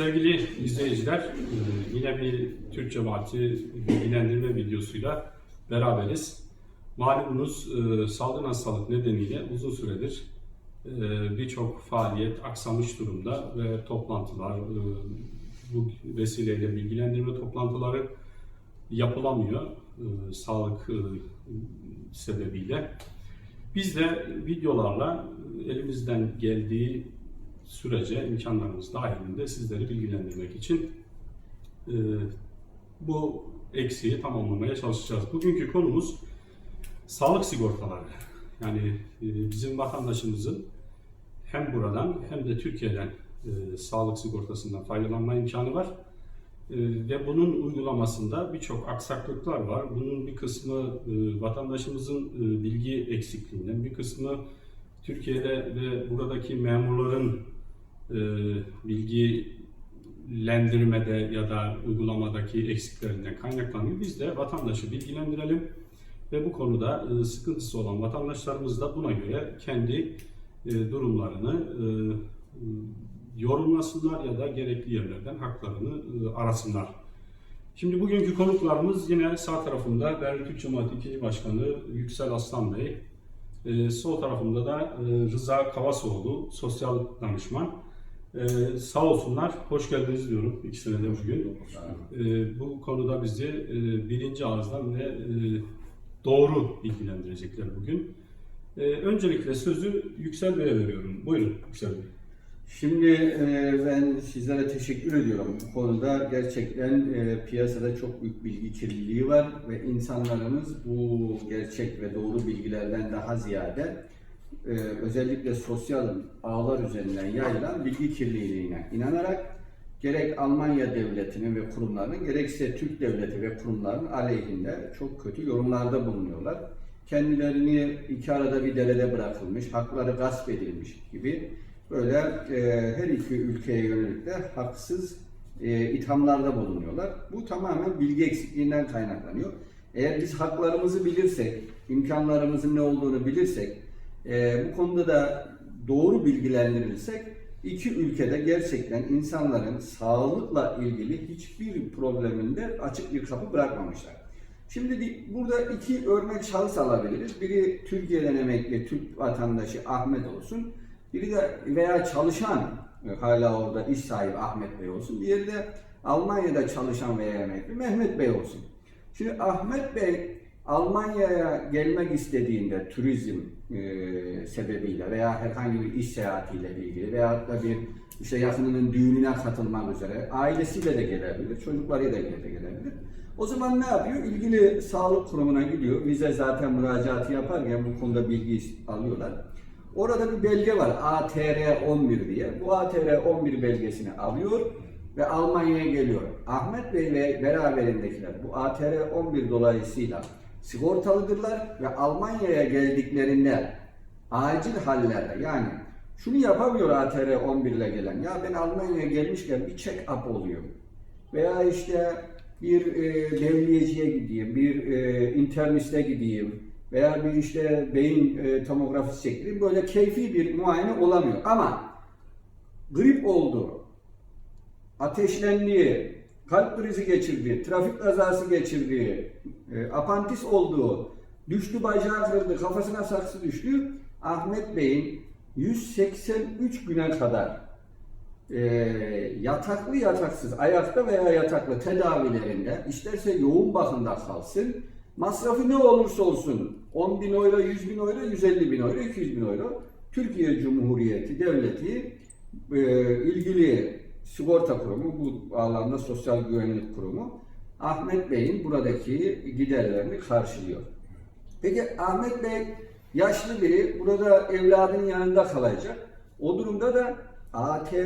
Sevgili izleyiciler, e, yine bir Türk Cemaati bilgilendirme videosuyla beraberiz. Malumunuz e, salgın hastalık nedeniyle uzun süredir e, birçok faaliyet aksamış durumda ve toplantılar, bu vesileyle bilgilendirme toplantıları yapılamıyor sağlık sebebiyle. Biz de videolarla elimizden geldiği sürece imkanlarımız dahilinde sizleri bilgilendirmek için e, bu eksiği tamamlamaya çalışacağız. Bugünkü konumuz sağlık sigortaları. Yani e, bizim vatandaşımızın hem buradan hem de Türkiye'den e, sağlık sigortasından faydalanma imkanı var. E, ve bunun uygulamasında birçok aksaklıklar var. Bunun bir kısmı e, vatandaşımızın e, bilgi eksikliğinden, bir kısmı Türkiye'de ve buradaki memurların e, bilgilendirmede ya da uygulamadaki eksiklerinden kaynaklanıyor. Biz de vatandaşı bilgilendirelim ve bu konuda e, sıkıntısı olan vatandaşlarımız da buna göre kendi e, durumlarını e, yorumlasınlar ya da gerekli yerlerden haklarını arasınlar. Şimdi bugünkü konuklarımız yine sağ tarafımda Berlin Türk Cemaati 2. Başkanı Yüksel Aslan Bey, e, sol tarafımda da e, Rıza Kavasoğlu, sosyal danışman. E, sağ olsunlar, hoş geldiniz diyorum ikisine de bugün. E, bu konuda bizi e, birinci ağızdan ve e, doğru bilgilendirecekler bugün. E, öncelikle sözü Yüksel Bey'e veriyorum. Buyurun Yüksel Bey. Şimdi e, ben sizlere teşekkür ediyorum. Bu konuda gerçekten e, piyasada çok büyük bilgi kirliliği var ve insanlarımız bu gerçek ve doğru bilgilerden daha ziyade e, özellikle sosyal ağlar üzerinden yayılan bilgi kirliliğine inanarak gerek Almanya devletinin ve kurumlarının gerekse Türk devleti ve kurumların aleyhinde çok kötü yorumlarda bulunuyorlar. Kendilerini iki arada bir derede bırakılmış, hakları gasp edilmiş gibi böyle e, her iki ülkeye yönelik de haksız e, ithamlarda bulunuyorlar. Bu tamamen bilgi eksikliğinden kaynaklanıyor. Eğer biz haklarımızı bilirsek, imkanlarımızın ne olduğunu bilirsek, e, bu konuda da doğru bilgilendirilirsek, iki ülkede gerçekten insanların sağlıkla ilgili hiçbir probleminde açık bir kapı bırakmamışlar. Şimdi di- burada iki örnek şahıs alabiliriz. Biri Türkiye'den emekli Türk vatandaşı Ahmet olsun. Biri de veya çalışan e, hala orada iş sahibi Ahmet Bey olsun. Diğeri de Almanya'da çalışan veya emekli Mehmet Bey olsun. Şimdi Ahmet Bey Almanya'ya gelmek istediğinde turizm e, sebebiyle veya herhangi bir iş seyahatiyle ilgili veya da bir işte yakınının düğününe katılmak üzere ailesiyle de gelebilir, çocuklarıyla da gelebilir. O zaman ne yapıyor? İlgili sağlık kurumuna gidiyor. Vize zaten müracaatı yaparken bu konuda bilgi alıyorlar. Orada bir belge var ATR 11 diye. Bu ATR 11 belgesini alıyor ve Almanya'ya geliyor. Ahmet Bey ve beraberindekiler bu ATR 11 dolayısıyla sigortalıdırlar ve Almanya'ya geldiklerinde acil hallerde yani şunu yapamıyor ATR 11 ile gelen. Ya ben Almanya'ya gelmişken bir check-up oluyor. Veya işte bir e, devliyeciye gideyim, bir e, interniste gideyim veya bir işte beyin e, tomografisi çektireyim. Böyle keyfi bir muayene olamıyor. Ama grip oldu, ateşlendiği, kalp krizi geçirdi, trafik kazası geçirdi, e, apantis oldu, düştü bacağı kırıldı, kafasına saksı düştü. Ahmet Bey'in 183 güne kadar e, yataklı yataksız, ayakta veya yataklı tedavilerinde isterse yoğun bakımda kalsın, masrafı ne olursa olsun 10 bin euro, 100 bin euro, 150 bin euro, 200 bin euro. Türkiye Cumhuriyeti Devleti e, ilgili sigorta kurumu, bu alanda sosyal güvenlik kurumu Ahmet Bey'in buradaki giderlerini karşılıyor. Peki Ahmet Bey yaşlı biri burada evladının yanında kalacak. O durumda da ATR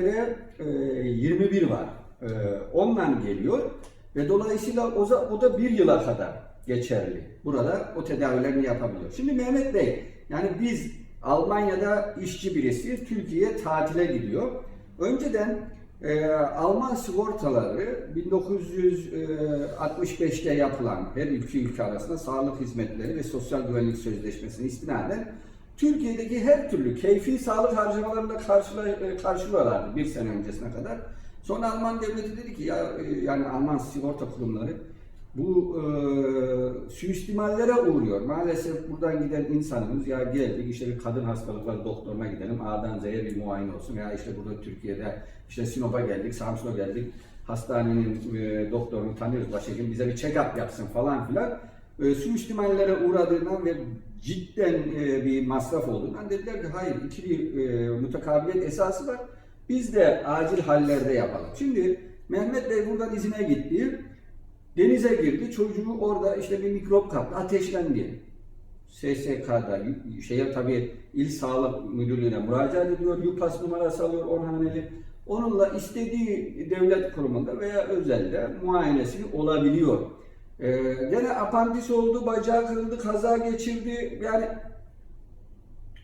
e, 21 var. E, ondan geliyor ve dolayısıyla o, da bir yıla kadar geçerli. Burada o tedavilerini yapabiliyor. Şimdi Mehmet Bey yani biz Almanya'da işçi birisi Türkiye'ye tatile gidiyor. Önceden e, Alman sigortaları 1965'te yapılan her iki ülke arasında sağlık hizmetleri ve sosyal güvenlik sözleşmesine istinaden Türkiye'deki her türlü keyfi sağlık harcamalarını da karşıla, e, karşılıyorlardı bir sene öncesine kadar. Sonra Alman devleti dedi ki ya e, yani Alman sigorta kurumları bu e, suistimallere uğruyor. Maalesef buradan giden insanımız ya geldik işte bir kadın hastalıkları doktoruna gidelim A'dan Z'ye bir muayene olsun. Ya işte burada Türkiye'de işte Sinop'a geldik, Samsun'a geldik. Hastanenin e, doktorunu tanıyoruz başhekim bize bir check-up yapsın falan filan. E, suistimallere uğradığından ve cidden e, bir masraf olduğundan dediler ki hayır ikili e, mutakabiliyet esası var. Biz de acil hallerde yapalım. Şimdi Mehmet Bey buradan izine gitti. Denize girdi. Çocuğu orada işte bir mikrop kaptı. Ateşlendi. SSK'da şeye tabii İl Sağlık Müdürlüğü'ne müracaat ediyor. YUPAS numarası alıyor on haneli. Onunla istediği devlet kurumunda veya özelde muayenesi olabiliyor. Ee, gene apandis oldu, bacağı kırıldı, kaza geçirdi. Yani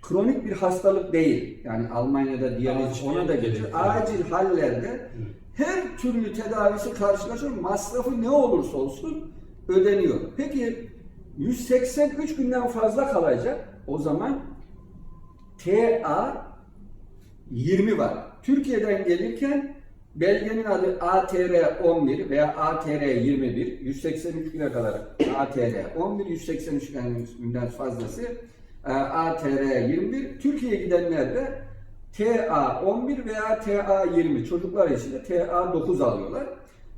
kronik bir hastalık değil. Yani Almanya'da diyaliz ona da geçiyor. Acil hallerde her türlü tedavisi karşılaşıyor. Masrafı ne olursa olsun ödeniyor. Peki 183 günden fazla kalacak. O zaman TA 20 var. Türkiye'den gelirken belgenin adı ATR 11 veya ATR 21. 183 güne kadar ATR 11, 183 günden fazlası ATR 21. Türkiye'ye gidenler de TA 11 veya TA 20 çocuklar için de TA 9 alıyorlar.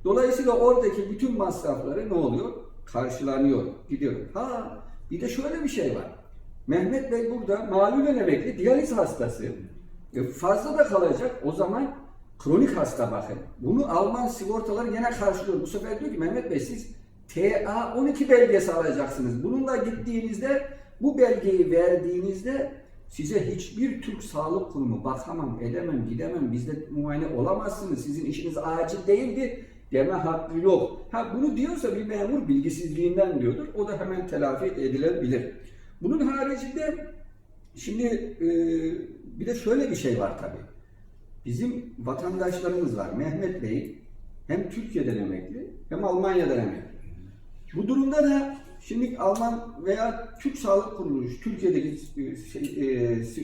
Dolayısıyla oradaki bütün masrafları ne oluyor? Karşılanıyor, gidiyor. Ha bir de şöyle bir şey var. Mehmet Bey burada malulen emekli diyaliz hastası. E, fazla da kalacak. O zaman kronik hasta bakın. Bunu Alman sigortaları gene karşılıyor. Bu sefer diyor ki Mehmet Bey siz TA 12 belgesi alacaksınız. Bununla gittiğinizde bu belgeyi verdiğinizde size hiçbir Türk Sağlık Kurumu bakamam, edemem, gidemem, bizde muayene olamazsınız, sizin işiniz acil değildi deme hakkı yok. Ha bunu diyorsa bir memur bilgisizliğinden diyordur. O da hemen telafi edilebilir. Bunun haricinde şimdi e, bir de şöyle bir şey var tabii. Bizim vatandaşlarımız var. Mehmet Bey hem Türkiye'den emekli hem Almanya'dan emekli. Bu durumda da şimdi Alman veya Türk Sağlık Kurulu, Türkiye'deki e, şey,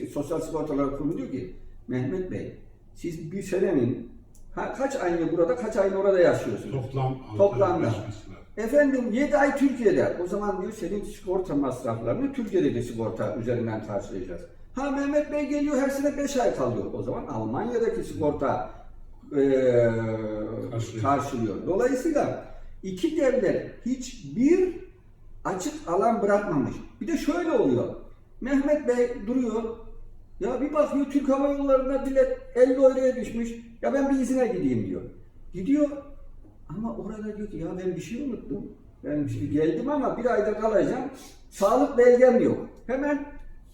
e, Sosyal Sigortalar Kurumu diyor ki Mehmet Bey siz bir senenin ha, kaç ayını burada kaç ayını orada yaşıyorsunuz? Toplam Toplamda. Efendim 7 ay Türkiye'de. O zaman diyor senin sigorta masraflarını Türkiye'deki sigorta üzerinden karşılayacağız. Ha Mehmet Bey geliyor her sene 5 ay kalıyor. O zaman Almanya'daki sigorta Karşılıyor. karşılıyor. Dolayısıyla iki devlet hiçbir açık alan bırakmamış. Bir de şöyle oluyor. Mehmet Bey duruyor. Ya bir bakıyor Türk Hava Yolları'na bilet 50 euroya düşmüş. Ya ben bir izine gideyim diyor. Gidiyor ama orada diyor ki ya ben bir şey unuttum. Ben şimdi geldim ama bir ayda kalacağım. Sağlık belgem yok. Hemen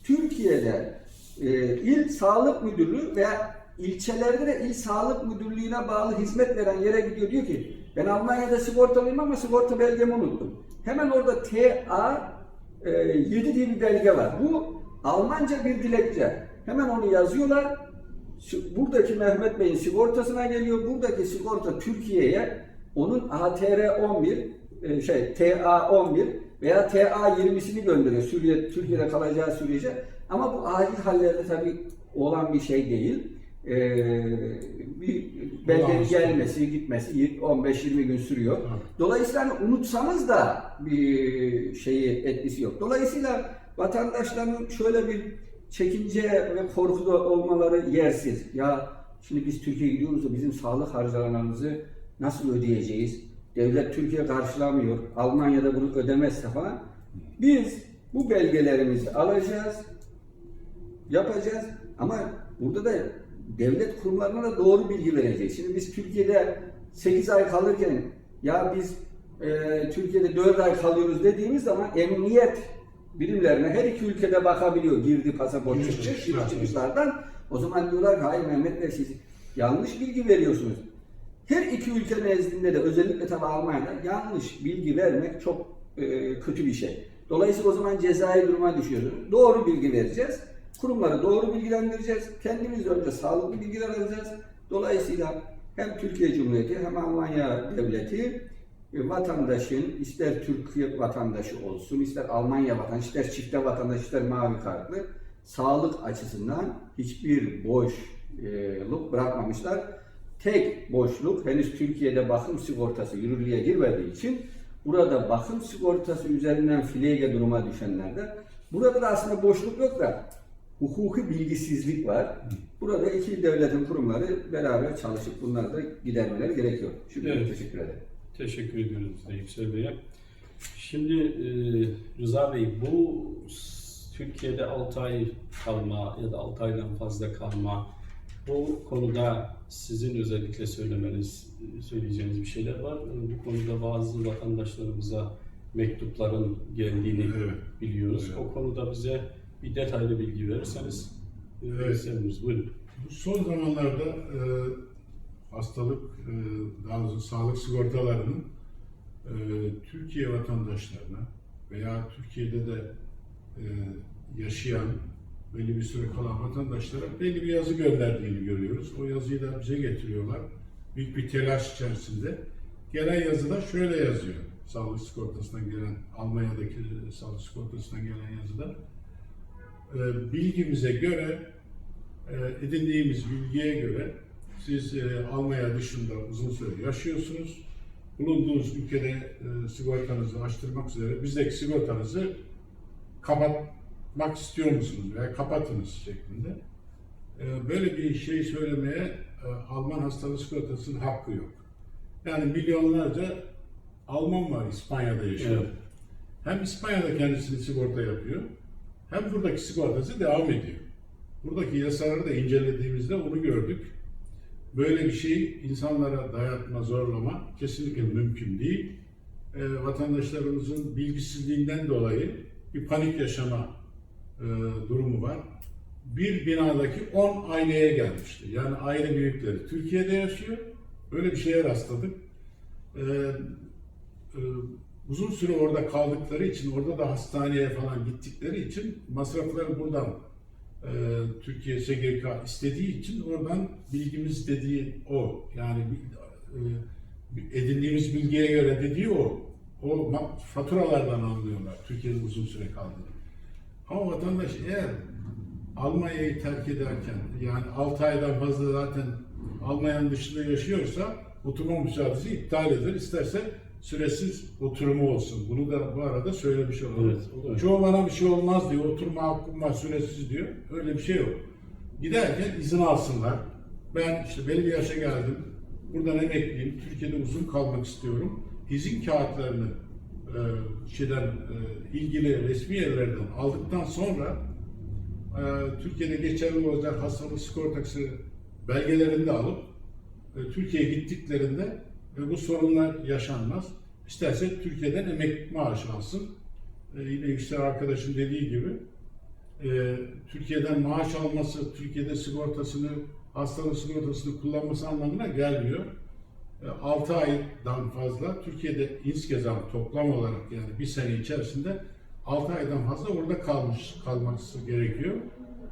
Türkiye'de e, il sağlık müdürlüğü veya ilçelerde de il sağlık müdürlüğüne bağlı hizmet veren yere gidiyor diyor ki ben Almanya'da sigortalıyım ama sigorta belgemi unuttum. Hemen orada TA e, 7 diye bir belge var. Bu Almanca bir dilekçe. Hemen onu yazıyorlar. Buradaki Mehmet Bey'in sigortasına geliyor. Buradaki sigorta Türkiye'ye onun ATR 11 e, şey TA 11 veya TA 20'sini gönderiyor. Suriye, Türkiye'de kalacağı sürece. Ama bu acil hallerde tabii olan bir şey değil. Ee, bir belgenin gelmesi, gitmesi 15-20 gün sürüyor. Dolayısıyla hani unutsanız da bir şeyi etkisi yok. Dolayısıyla vatandaşların şöyle bir çekince ve korkuda olmaları yersiz. Ya şimdi biz Türkiye'ye gidiyoruz da bizim sağlık harcamalarımızı nasıl ödeyeceğiz? Devlet Türkiye karşılamıyor. Almanya'da bunu ödemezse falan. Biz bu belgelerimizi alacağız, yapacağız ama burada da devlet kurumlarına da doğru bilgi vereceğiz. Şimdi biz Türkiye'de 8 ay kalırken ya biz e, Türkiye'de 4 ay kalıyoruz dediğimiz zaman emniyet birimlerine her iki ülkede bakabiliyor girdi pasaport çıkış, çıkışlardan. O zaman diyorlar ki hayır Mehmet Bey siz yanlış bilgi veriyorsunuz. Her iki ülke nezdinde de özellikle tabi Almanya'da yanlış bilgi vermek çok e, kötü bir şey. Dolayısıyla o zaman cezai duruma düşüyoruz. Doğru bilgi vereceğiz. Kurumları doğru bilgilendireceğiz. Kendimiz önce sağlıklı bilgiler alacağız. Dolayısıyla hem Türkiye Cumhuriyeti hem Almanya Devleti e, vatandaşın ister Türkiye vatandaşı olsun, ister Almanya vatandaşı, ister çifte vatandaş, ister mavi kartlı sağlık açısından hiçbir boşluk bırakmamışlar. tek boşluk henüz Türkiye'de bakım sigortası yürürlüğe girmediği için burada bakım sigortası üzerinden filege duruma düşenlerde burada da aslında boşluk yok da hukuki bilgisizlik var. Burada iki devletin kurumları beraber çalışıp bunları da gidermeleri gerekiyor. Şimdi Evet. teşekkür ederim. Teşekkür ediyoruz Yüksel Bey'e. Şimdi e, Rıza Bey bu Türkiye'de 6 ay kalma ya da 6 aydan fazla kalma bu konuda sizin özellikle söylemeniz, söyleyeceğiniz bir şeyler var. Bu konuda bazı vatandaşlarımıza mektupların geldiğini Evet. biliyoruz. Evet. O konuda bize bir detaylı bilgi verirseniz e, Evet. seviniriz. Buyurun. Bu son zamanlarda e, hastalık, e, daha doğrusu sağlık sigortalarının e, Türkiye vatandaşlarına veya Türkiye'de de e, yaşayan belli bir süre kalan vatandaşlara belli bir yazı gönderdiğini görüyoruz. O yazıyı da bize getiriyorlar. Büyük bir telaş içerisinde. Gelen yazıda şöyle yazıyor. Sağlık sigortasından gelen, Almanya'daki sağlık sigortasından gelen yazıda. E, bilgimize göre e, edindiğimiz bilgiye göre siz e, Almanya dışında uzun süre yaşıyorsunuz. Bulunduğunuz ülkede e, sigortanızı açtırmak üzere bizdeki sigortanızı kapatmak istiyor musunuz veya kapatınız şeklinde. E, böyle bir şey söylemeye e, Alman hastalık sigortasının hakkı yok. Yani milyonlarca Alman var İspanya'da yaşıyor. Evet. Hem İspanya'da kendisini sigorta yapıyor, hem buradaki sigortası devam ediyor. Buradaki yasaları da incelediğimizde onu gördük. Böyle bir şey insanlara dayatma, zorlama kesinlikle mümkün değil. Ee, vatandaşlarımızın bilgisizliğinden dolayı bir panik yaşama e, durumu var. Bir binadaki 10 aileye gelmişti. Yani aile büyükleri Türkiye'de yaşıyor. Böyle bir şeye rastladık. Ee, e, uzun süre orada kaldıkları için, orada da hastaneye falan gittikleri için masrafları buradan e, Türkiye SGK istediği için oradan bilgimiz dediği o. Yani e, edindiğimiz bilgiye göre dediği o. O faturalardan anlıyorlar Türkiye'de uzun süre kaldığını. Ama vatandaş eğer Almanya'yı terk ederken yani 6 aydan fazla zaten Almanya'nın dışında yaşıyorsa oturma müsaadesi iptal edilir. İsterse süresiz oturumu olsun. Bunu da bu arada söylemiş olalım. Evet, evet. Çoğu bana bir şey olmaz diyor. Oturma hakkım var süresiz diyor. Öyle bir şey yok. Giderken izin alsınlar. Ben işte belli bir yaşa geldim. Buradan emekliyim. Türkiye'de uzun kalmak istiyorum. İzin kağıtlarını e, şeyden e, ilgili resmi yerlerden aldıktan sonra e, Türkiye'de geçerli olacak hastalık sigortası belgelerini de alıp e, Türkiye'ye gittiklerinde e, bu sorunlar yaşanmaz. İsterse Türkiye'den emeklilik maaşı alsın. E, yine Yüksel arkadaşın dediği gibi e, Türkiye'den maaş alması, Türkiye'de sigortasını, hastalık sigortasını kullanması anlamına gelmiyor. 6 aydan fazla Türkiye'de inskezam toplam olarak yani bir sene içerisinde 6 aydan fazla orada kalmış kalması gerekiyor.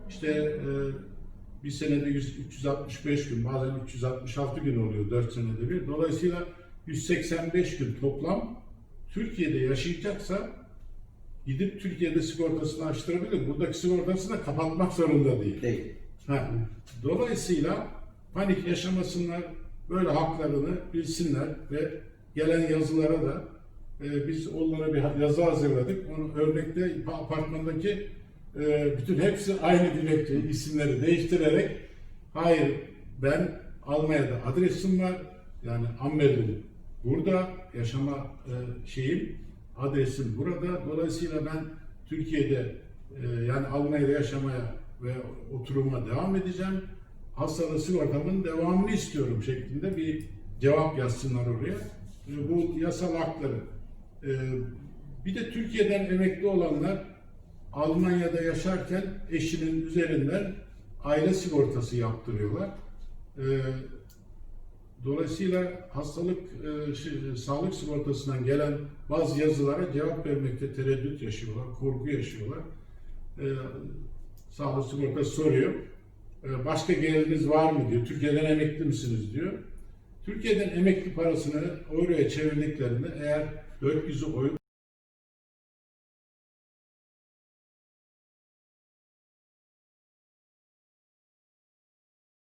İşte e, bir senede 100, 365 gün bazen 366 gün oluyor 4 senede bir. Dolayısıyla 185 gün toplam Türkiye'de yaşayacaksa gidip Türkiye'de sigortasını açtırabilir. Buradaki sigortasını da kapatmak zorunda değil. Değil. Ha. Dolayısıyla panik yaşamasınlar, böyle haklarını bilsinler ve gelen yazılara da e, biz onlara bir yazı hazırladık. Onu örnekte apartmandaki e, bütün hepsi aynı dilekçe isimleri değiştirerek hayır ben Almanya'da adresim var yani Ammer'in burada yaşama e, şeyim adresim burada dolayısıyla ben Türkiye'de e, yani Almanya'da yaşamaya ve oturuma devam edeceğim. Hastalığı sigortamın devamını istiyorum şeklinde bir cevap yazsınlar oraya. E, bu yasal hakları. Bir de Türkiye'den emekli olanlar Almanya'da yaşarken eşinin üzerinden aile sigortası yaptırıyorlar. E, Dolayısıyla hastalık, e, sağlık sigortasından gelen bazı yazılara cevap vermekte tereddüt yaşıyorlar, korku yaşıyorlar. E, sağlık sigortası soruyor. E, başka geliriniz var mı diyor. Türkiye'den emekli misiniz diyor. Türkiye'den emekli parasını euroya çevirdiklerinde eğer 400'ü oy